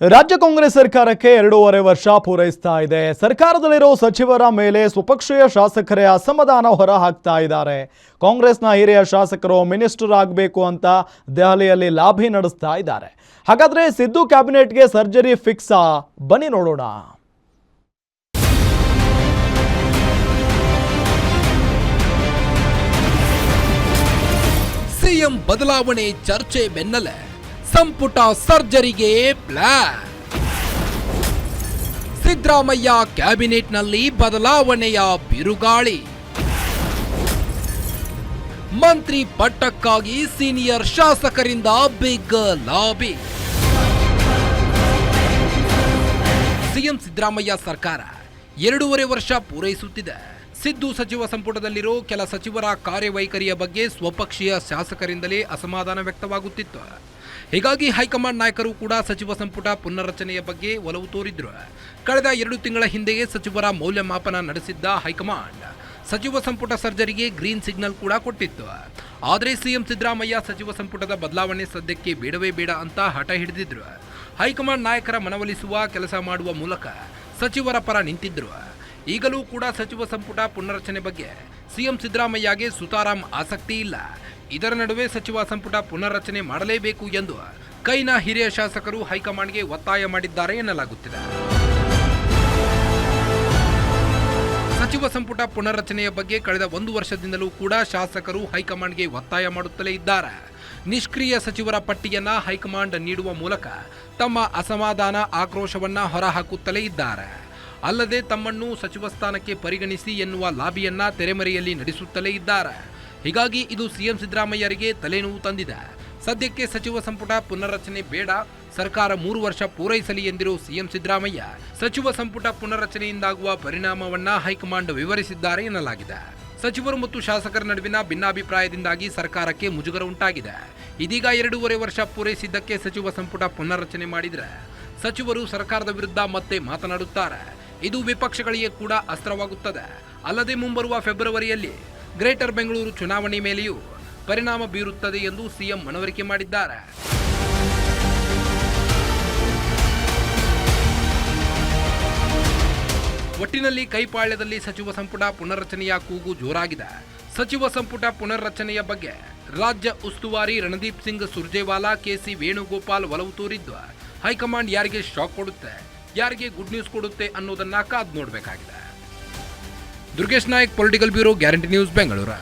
ರಾಜ್ಯ ಕಾಂಗ್ರೆಸ್ ಸರ್ಕಾರಕ್ಕೆ ಎರಡೂವರೆ ವರ್ಷ ಪೂರೈಸ್ತಾ ಇದೆ. ಸರ್ಕಾರದಲ್ಲಿರೋ ಸಚಿವರ ಮೇಲೆ ಸ್ವಪಕ್ಷೀಯ ಶಾಸಕರೇ ಅಸಮಾಧಾನ ಹೊರ ಹಾಕ್ತಾ ಇದ್ದಾರೆ. ಕಾಂಗ್ರೆಸ್ನ ಹಿರಿಯ ಶಾಸಕರು ಮಿನಿಸ್ಟರ್ ಆಗಬೇಕು ಅಂತ ದೆಹಲಿಯಲ್ಲಿ ಲಾಭಿ ನಡೆಸ್ತಾ ಇದ್ದಾರೆ. ಹಾಗಾದರೆ ಸಿದ್ದು ಕ್ಯಾಬಿನೆಟ್ಗೆ ಸರ್ಜರಿ ಫಿಕ್ಸಾ? ಬನ್ನಿ ನೋಡೋಣ. ಸಿಎಂ ಬದಲಾವಣೆ ಚರ್ಚೆ ಬೆನ್ನಲ್ಲೇ ಸಂಪುಟ ಸರ್ಜರಿಗೆ ಪ್ಲಾನ್ ಸಿದ್ದರಾಮಯ್ಯ ಕ್ಯಾಬಿನೆಟ್ನಲ್ಲಿ ಬದಲಾವಣೆಯ ಬಿರುಗಾಳಿ. ಮಂತ್ರಿ ಪಟ್ಟಕ್ಕಾಗಿ ಸೀನಿಯರ್ ಶಾಸಕರಿಂದ ಬಿಗ್ ಲಾಬಿ. ಸಿಎಂ ಸಿದ್ದರಾಮಯ್ಯ ಸರ್ಕಾರ ಎರಡೂವರೆ ವರ್ಷ ಪೂರೈಸುತ್ತಿದೆ. ಸಿದ್ದು ಸಚಿವ ಸಂಪುಟದಲ್ಲಿರೋ ಕೆಲ ಸಚಿವರ ಕಾರ್ಯವೈಖರಿಯ ಬಗ್ಗೆ ಸ್ವಪಕ್ಷೀಯ ಶಾಸಕರಿಂದಲೇ ಅಸಮಾಧಾನ ವ್ಯಕ್ತವಾಗುತ್ತಿತ್ತು. ಹೀಗಾಗಿ ಹೈಕಮಾಂಡ್ ನಾಯಕರು ಕೂಡ ಸಚಿವ ಸಂಪುಟ ಪುನರ್ರಚನೆಯ ಬಗ್ಗೆ ಒಲವು ತೋರಿದ್ರು. ಕಳೆದ ಎರಡು ತಿಂಗಳ ಹಿಂದೆಯೇ ಸಚಿವರ ಮೌಲ್ಯಮಾಪನ ನಡೆಸಿದ್ದ ಹೈಕಮಾಂಡ್ ಸಚಿವ ಸಂಪುಟ ಸರ್ಜರಿಗೆ ಗ್ರೀನ್ ಸಿಗ್ನಲ್ ಕೂಡ ಕೊಟ್ಟಿತ್ತು. ಆದರೆ ಸಿಎಂ ಸಿದ್ದರಾಮಯ್ಯ ಸಚಿವ ಸಂಪುಟದ ಬದಲಾವಣೆ ಸದ್ಯಕ್ಕೆ ಬೇಡವೇ ಬೇಡ ಅಂತ ಹಠ ಹಿಡಿದಿದ್ರು. ಹೈಕಮಾಂಡ್ ನಾಯಕರ ಮನವೊಲಿಸುವ ಕೆಲಸ ಮಾಡುವ ಮೂಲಕ ಸಚಿವರ ಪರ ನಿಂತಿದ್ರು. ಈಗಲೂ ಕೂಡ ಸಚಿವ ಸಂಪುಟ ಪುನರ್ರಚನೆ ಬಗ್ಗೆ ಸಿಎಂ ಸಿದ್ದರಾಮಯ್ಯಗೆ ಸುತಾರಾಂ ಆಸಕ್ತಿ ಇಲ್ಲ. ಇದರ ನಡುವೆ ಸಚಿವ ಸಂಪುಟ ಪುನರ್ರಚನೆ ಮಾಡಲೇಬೇಕು ಎಂದು ಕೈನ ಹಿರಿಯ ಶಾಸಕರು ಹೈಕಮಾಂಡ್ಗೆ ಒತ್ತಾಯ ಮಾಡಿದ್ದಾರೆ ಎನ್ನಲಾಗುತ್ತಿದೆ. ಸಚಿವ ಸಂಪುಟ ಪುನರ್ರಚನೆಯ ಬಗ್ಗೆ ಕಳೆದ ಒಂದು ವರ್ಷದಿಂದಲೂ ಕೂಡ ಶಾಸಕರು ಹೈಕಮಾಂಡ್ಗೆ ಒತ್ತಾಯ ಮಾಡುತ್ತಲೇ ಇದ್ದಾರೆ. ನಿಷ್ಕ್ರಿಯ ಸಚಿವರ ಪಟ್ಟಿಯನ್ನ ಹೈಕಮಾಂಡ್ ನೀಡುವ ಮೂಲಕ ತಮ್ಮ ಅಸಮಾಧಾನ ಆಕ್ರೋಶವನ್ನ ಹೊರಹಾಕುತ್ತಲೇ ಇದ್ದಾರೆ. ಅಲ್ಲದೆ ತಮ್ಮನ್ನು ಸಚಿವ ಸ್ಥಾನಕ್ಕೆ ಪರಿಗಣಿಸಿ ಎನ್ನುವ ಲಾಬಿಯನ್ನ ತೆರೆಮರೆಯಲ್ಲಿ ನಡೆಸುತ್ತಲೇ ಇದ್ದಾರೆ. ಹೀಗಾಗಿ ಇದು ಸಿಎಂ ಸಿದ್ದರಾಮಯ್ಯರಿಗೆ ತಲೆನೋವು ತಂದಿದೆ. ಸದ್ಯಕ್ಕೆ ಸಚಿವ ಸಂಪುಟ ಪುನರ್ರಚನೆ ಬೇಡ, ಸರ್ಕಾರ ಮೂರು ವರ್ಷ ಪೂರೈಸಲಿ ಎಂದಿರುವ ಸಿಎಂ ಸಿದ್ದರಾಮಯ್ಯ ಸಚಿವ ಸಂಪುಟ ಪುನರ್ರಚನೆಯಿಂದಾಗುವ ಪರಿಣಾಮವನ್ನ ಹೈಕಮಾಂಡ್ ವಿವರಿಸಿದ್ದಾರೆ ಎನ್ನಲಾಗಿದೆ. ಸಚಿವರು ಮತ್ತು ಶಾಸಕರ ನಡುವಿನ ಭಿನ್ನಾಭಿಪ್ರಾಯದಿಂದಾಗಿ ಸರ್ಕಾರಕ್ಕೆ ಮುಜುಗರ ಉಂಟಾಗಿದೆ. ಇದೀಗ ಎರಡೂವರೆ ವರ್ಷ ಪೂರೈಸಿದ್ದಕ್ಕೆ ಸಚಿವ ಸಂಪುಟ ಪುನರ್ರಚನೆ ಮಾಡಿದರೆ ಸಚಿವರು ಸರ್ಕಾರದ ವಿರುದ್ಧ ಮತ್ತೆ ಮಾತನಾಡುತ್ತಾರೆ. ಇದು ವಿಪಕ್ಷಗಳಿಗೆ ಕೂಡ ಅಸ್ತ್ರವಾಗುತ್ತದೆ. ಅಲ್ಲದೆ ಮುಂಬರುವ ಫೆಬ್ರವರಿಯಲ್ಲಿ ಗ್ರೇಟರ್ ಬೆಂಗಳೂರು ಚುನಾವಣೆ ಮೇಲೆಯೂ ಪರಿಣಾಮ ಬೀರುತ್ತದೆ ಎಂದು ಸಿಎಂ ಮನವರಿಕೆ ಮಾಡಿದ್ದಾರೆ. ಒಟ್ಟಿನಲ್ಲಿ ಕೈಪಾಳ್ಯದಲ್ಲಿ ಸಚಿವ ಸಂಪುಟ ಪುನರ್ರಚನೆಯ ಕೂಗು ಜೋರಾಗಿದೆ. ಸಚಿವ ಸಂಪುಟ ಪುನರ್ರಚನೆಯ ಬಗ್ಗೆ ರಾಜ್ಯ ಉಸ್ತುವಾರಿ ರಣದೀಪ್ ಸಿಂಗ್ ಸುರ್ಜೇವಾಲಾ, ಕೆಸಿ ವೇಣುಗೋಪಾಲ್ ಒಲವು ತೋರಿದ್ದು. ಹೈಕಮಾಂಡ್ ಯಾರಿಗೆ ಶಾಕ್ ಕೊಡುತ್ತೆ, ಯಾರಿಗೆ ಗುಡ್ ನ್ಯೂಸ್ ಕೊಡುತ್ತೆ ಅನ್ನೋದನ್ನ ಕಾದ್ ನೋಡಬೇಕಾಗಿದೆ. Durgesh Nayak political bureau guarantee news Bengaluru